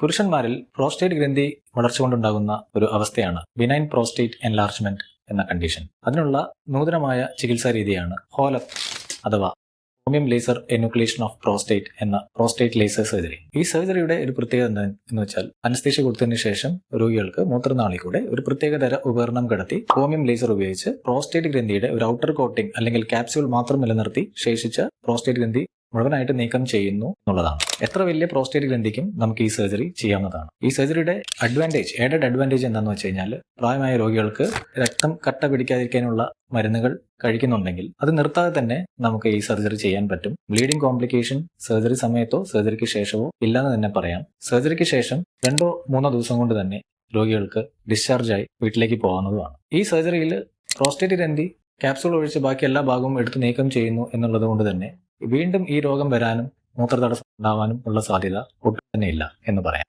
പുരുഷന്മാരിൽ പ്രോസ്റ്റേറ്റ് ഗ്രന്ഥി വളർച്ച കൊണ്ടുണ്ടാകുന്ന ഒരു അവസ്ഥയാണ് ബിനൈൻ പ്രോസ്റ്റേറ്റ് എൻലാർജ്മെന്റ് എന്ന കണ്ടീഷൻ അതിനുള്ള നൂതനമായ ചികിത്സാ രീതിയാണ് ഹോലപ്പ് അഥവാ holmium laser enucleation of prostate എന്ന പ്രോസ്റ്റേറ്റ് ലേസർ സർജറി ഈ സർജറിയുടെ ഒരു പ്രത്യേകത എന്താ എന്ന് വെച്ചാൽ അനസ്തേഷ്യ കൊടുത്തതിന് ശേഷം രോഗികൾക്ക് മൂത്രനാളി കൂടെ ഒരു പ്രത്യേക തര ഉപകരണം കടത്തി ഹോമിയം ലേസർ ഉപയോഗിച്ച് പ്രോസ്റ്റേറ്റ് ഗ്രന്ഥിയുടെ ഒരു ഔട്ടർ കോട്ടിംഗ് അല്ലെങ്കിൽ ക്യാപ്സ്യൂൾ മാത്രം നിലനിർത്തി ശേഷിച്ച പ്രോസ്റ്റേറ്റ് ഗ്രന്ഥി മുഴുവനായിട്ട് നീക്കം ചെയ്യുന്നു എന്നുള്ളതാണ്. എത്ര വലിയ പ്രോസ്റ്റേറ്റ് ഗ്രന്ഥിക്കും നമുക്ക് ഈ സർജറി ചെയ്യാവുന്നതാണ്. ഈ സർജറിയുടെ അഡ്വാന്റേജ് ഏഡഡ് അഡ്വാന്റേജ് എന്താണെന്ന് വെച്ച് കഴിഞ്ഞാൽ പ്രായമായ രോഗികൾക്ക് രക്തം കട്ട പിടിക്കാതിരിക്കാനുള്ള മരുന്നുകൾ കഴിക്കുന്നുണ്ടെങ്കിൽ അത് നിർത്താതെ തന്നെ നമുക്ക് ഈ സർജറി ചെയ്യാൻ പറ്റും. ബ്ലീഡിംഗ് കോംപ്ലിക്കേഷൻ സർജറി സമയത്തോ സർജറിക്ക് ശേഷമോ ഇല്ലാന്ന് തന്നെ പറയാം. സർജറിക്ക് ശേഷം രണ്ടോ മൂന്നോ ദിവസം കൊണ്ട് തന്നെ രോഗികൾക്ക് ഡിസ്ചാർജായി വീട്ടിലേക്ക് പോകാവുന്നതുമാണ്. ഈ സർജറിയിൽ പ്രോസ്റ്റേറ്റ് ഗ്രന്ഥി ക്യാപ്സൂൾ ഒഴിച്ച് ബാക്കി എല്ലാ ഭാഗവും എടുത്ത് നീക്കം ചെയ്യുന്നു എന്നുള്ളത് കൊണ്ട് തന്നെ വീണ്ടും ഈ രോഗം വരാനും മൂത്രതടസ്സം ഉണ്ടാവാനും ഉള്ള സാധ്യത ഒട്ടും തന്നെ ഇല്ല എന്ന് പറയാം.